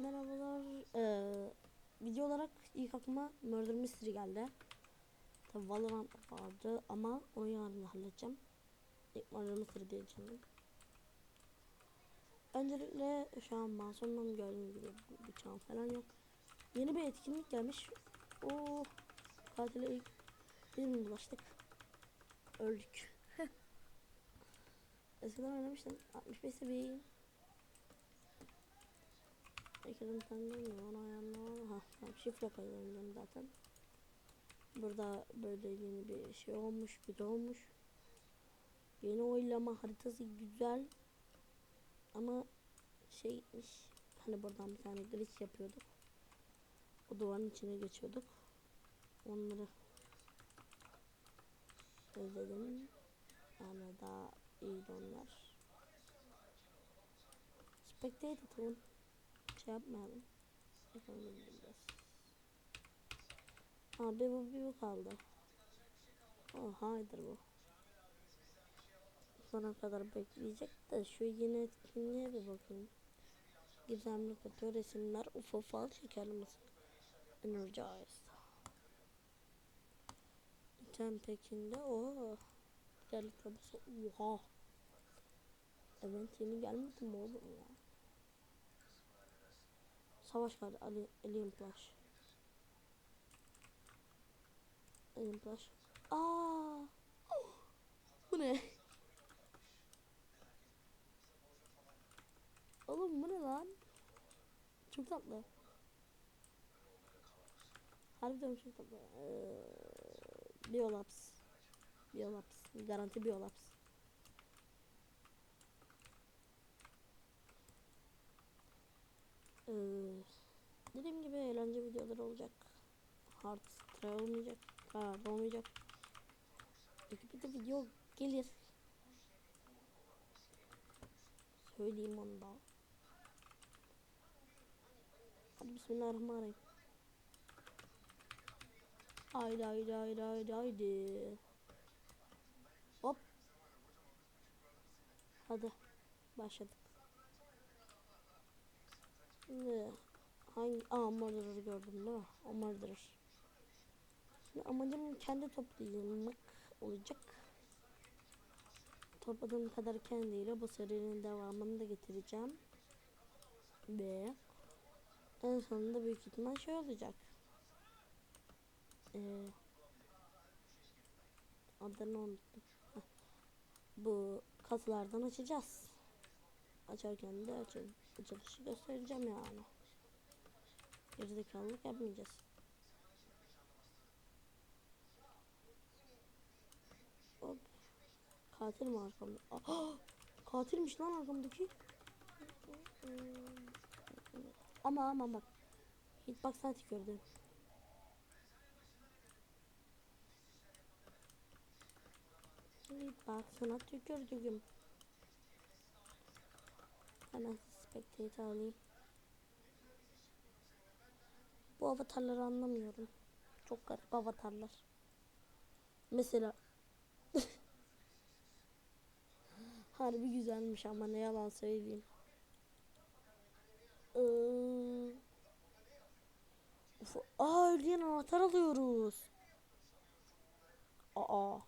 Merhabalar. Ee, video olarak ilk aklıma Murder Mystery geldi. Tabi Valorant vardı ama onu yarın halledeceğim. İlk Murder Mystery diye düşündüm. Öncelikle şu an masumum gördüğünüz gibi bıçağım falan yok. Yeni bir etkinlik gelmiş. O katile ilk biz mi bulaştık? Öldük. Eskiden oynamıştım. 65 seviyeyim. Ekran tanımıyor onu ayarlama. Ha, tamam şifre koyuyorum zaten. Burada böyle yeni bir şey olmuş, bir de olmuş. Yeni oylama haritası güzel. Ama şey gitmiş. Hani buradan bir tane glitch yapıyorduk. O duvarın içine geçiyorduk. Onları özledim. Yani daha iyiydi onlar. Spectate atalım şey yapmayalım. Yapalım biraz. Abi bu bir bu kaldı. Oh haydır bu. Sonra kadar bekleyecek de şu yeni etkinliğe bir bakayım. Gizemli kutu resimler UFO fal şekerli mısın? Energized. İtem pekinde o Geldi tabası. Oha. Evet yeni gelmedi mi oğlum ya? Savaş kartı Ali Alien Flash. Alien Flash. Aa! Bu ne? Oğlum bu ne lan? Çok tatlı. Harbiden çok tatlı. Ee, Biolaps. Biolaps. Garanti Biolaps. Ee, dediğim gibi eğlence videoları olacak. Hard try olmayacak. Hard olmayacak. Bir de video gelir. Söyleyeyim onu da. Hadi bismillahirrahmanirrahim. Haydi haydi haydi haydi haydi. Hop. Hadi. Başladık. Şimdi hangi aa murderer'ı gördüm değil mi? O murderer. Şimdi amacım kendi toplamak olacak. Topladığım kadar kendiyle bu serinin devamını da getireceğim. Ve en sonunda büyük ihtimal şey olacak. Ee, adını unuttum. Bu kasalardan açacağız. Açarken de açıl açılışı göstereceğim yani. Gerizekalılık yapmayacağız. Hop. Katil mi arkamda? Aa, katilmiş lan arkamdaki. Ama ama bak. Hitbox'tan tükürdüm. Hitbox'ına tükürdüm. Hemen spectate alayım. Bu avatarları anlamıyorum. Çok garip avatarlar. Mesela Harbi güzelmiş ama ne yalan söyleyeyim. Ee, Uf, aa öldüğün anahtar alıyoruz. Aa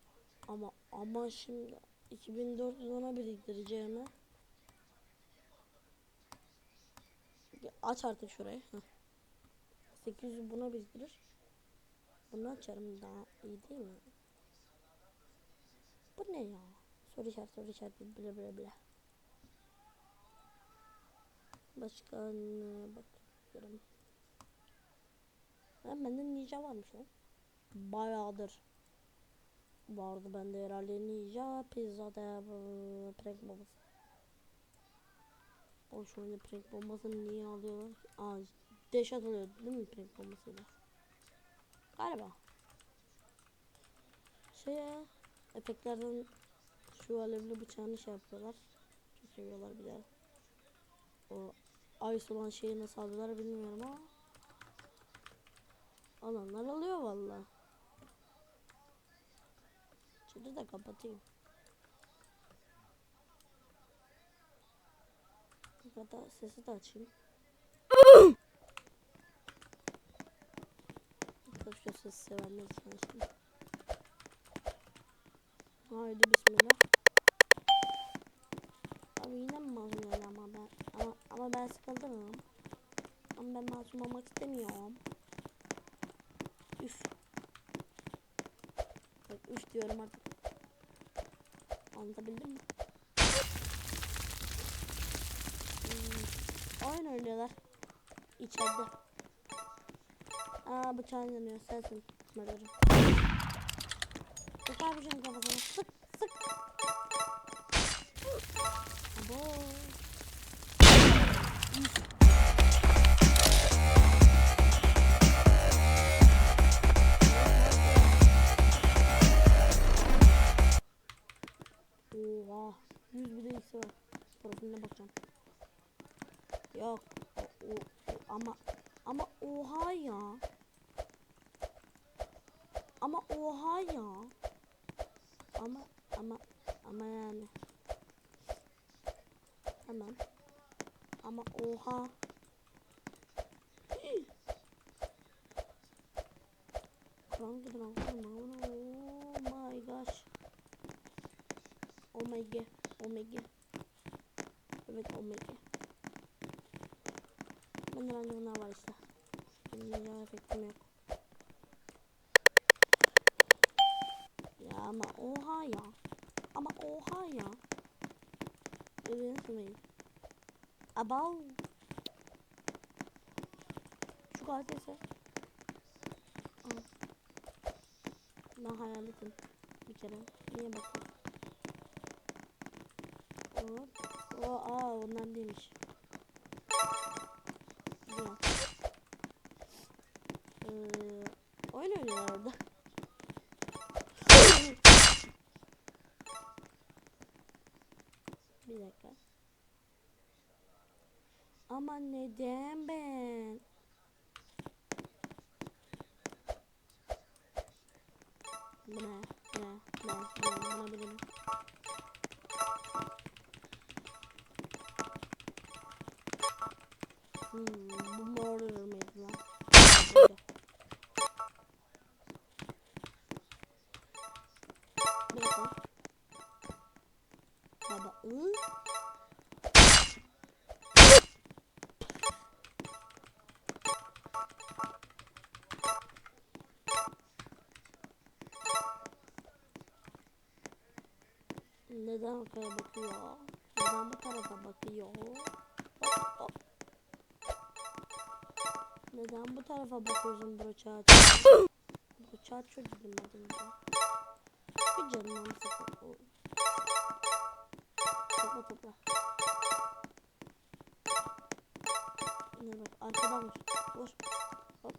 ama ama şimdi 2400 ona aç artık şurayı. Heh. 800 buna biriktirir. Bunu açarım daha iyi değil mi? Bu ne ya? Soru işareti, soru işareti, bile bile bile. Başka bakıyorum. Ben bende ninja varmış lan. Bayağıdır. Vardı bende herhalde ninja, pizza da prank bombası. O anda prank bombasını niye alıyorlar? Aa, deş atılıyor değil mi prank bombasıyla? Galiba. Şey ya, efektlerden şu alevli bıçağını şey yapıyorlar. Çok seviyorlar bir de. O ice olan şeyi nasıl alıyorlar bilmiyorum ama. Alanlar alıyor valla. Şimdi de kapatayım. Hatta sesi de açayım. Minecraft videosu sevenler şimdi. Haydi bismillah. Abi yine mi geldi ama ben ama, ama ben sıkıldım. Ama ben masum olmak istemiyorum. Üf. Bak üf diyorum artık. Anlatabildim mi? Hmm. Oyun oynuyorlar. İçeride. Aa bıçağın yanıyor. Sensin. Mırırım. Sık abicim kafasına. Sık sık. Abo. Ama ama ama yani. Tamam. Ama oha. Kram gibi lan. Oh my gosh. My god. Evet my god. Bende bence bunlar var işte. Benim efektim yok. Ya ama oha ya. Ama oha ya. Öyle nasıl Abav. Şu gazetesi. Al. Ben hayaletim. Bir kere. Niye bakayım? Hop. O, aa ondan değilmiş. Güzel. Ee, oyun oynuyorlar orada. Bir dakika. Ama neden ben? Ne? Ne? Ne? Ne? Buna birini. Hmm, bu Neden arkaya bakıyor? Neden bu tarafa bakıyor? Hop, hop. Neden bu tarafa bakıyorsun broçağı? broçağı çok dedim önce. Bir canım sıkı. O- Topla topla. Ne bak arkadan vur. Vur. Hop.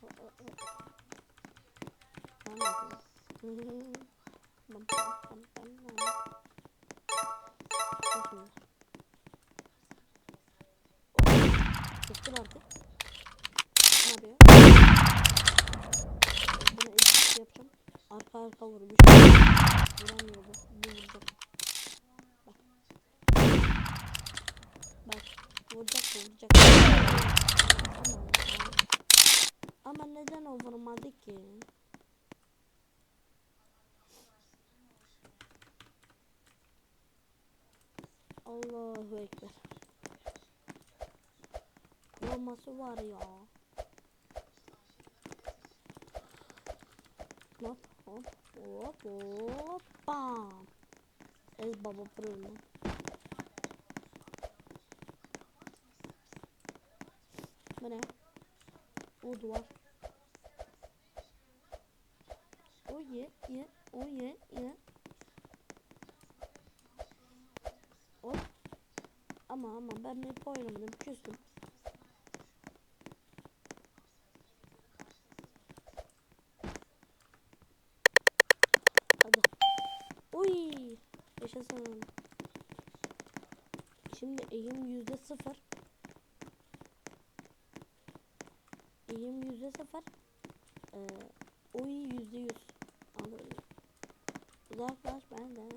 Hop, hop, hop. Ben Arka arka vurmuş. Vuramıyor bu. Bu vuracak. Bak. Bak. Vuracak bu vuracak. Ama, neden o vurmadı ki? Allahu Ekber. Vurması var ya. Hop hop hop hop bam. Ez baba pırılma. Bu ne? O duvar. O ye ye o ye ye. Hop. Ama ama ben hep oynamadım küstüm. eğim yüzde sıfır. Eğim yüzde sıfır. Ee, oy yüzde yüz. Anladım. Uzaklaş benden.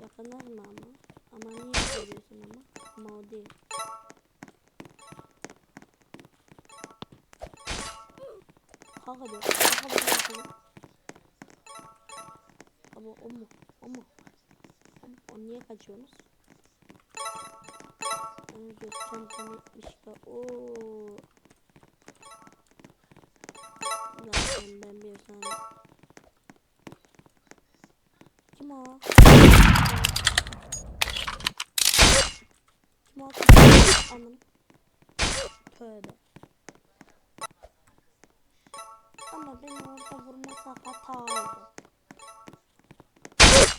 Yakınlar mı ama? Ama niye görüyorsun ama? Ama o değil. Kalk hadi. Kalk hadi. Ama o mu? O, mu? o niye kaçıyorsunuz? Onu gökten tanıtmışlar. Ooo. Zaten ben bir tane. Kim o? Kim o? Anam. Tövbe. Ama beni orada vurmasa hata oldu.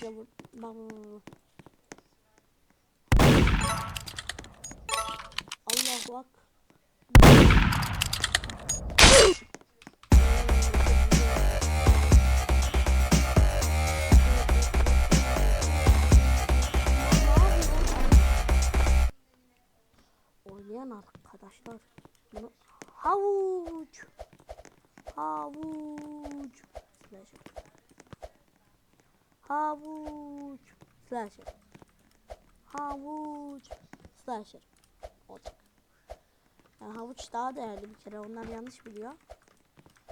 İşte vur. Bak bak bak. Allahu bak. Oynayan arkadaşlar bunu havuç havuç slasher havuç slasher havuç slasher olacak. Yani havuç daha değerli bir kere onlar yanlış biliyor.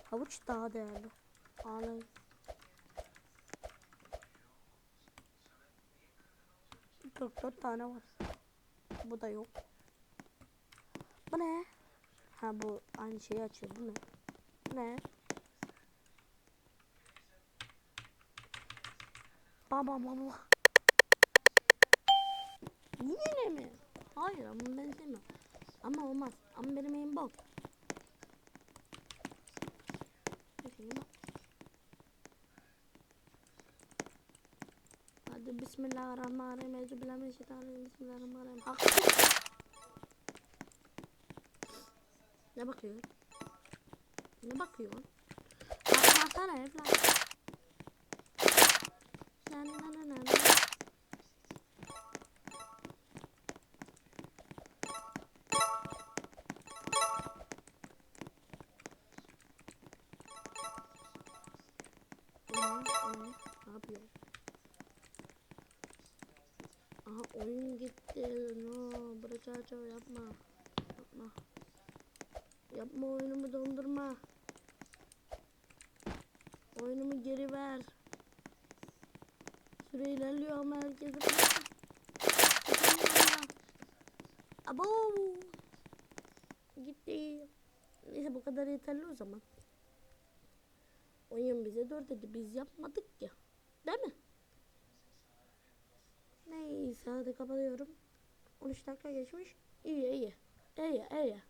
Havuç daha değerli. Ağlayın. Dört dört tane var. Bu da yok. Bu ne? Ha bu aynı şeyi açıyor. Bu ne? Bu ne? Baba baba. Yine mi? Hayır ama ben sevmiyorum. Ama olmaz. Ama benim elim bok. Hadi bismillahirrahmanirrahim. Euzubillahimineşşeytanirracim. Bismillahirrahmanirrahim. Hakkı. Ne bakıyorsun? Ne bakıyorsun? Bakmasana evlat. Na na na na na. O ne? O ne? Ne yapıyor? Aha oyun gitti. No, bırak yapma. Yapma. Yapma oyunumu dondurma. Oyunumu geri ver. Süre ilerliyor ama herkese Abo. Gitti. Neyse bu kadar yeterli o zaman. Oyun bize dört dedi. Biz yapmadık ya. Değil mi? Neyse hadi kapatıyorum. 13 dakika geçmiş. İyi iyi. İyi iyi.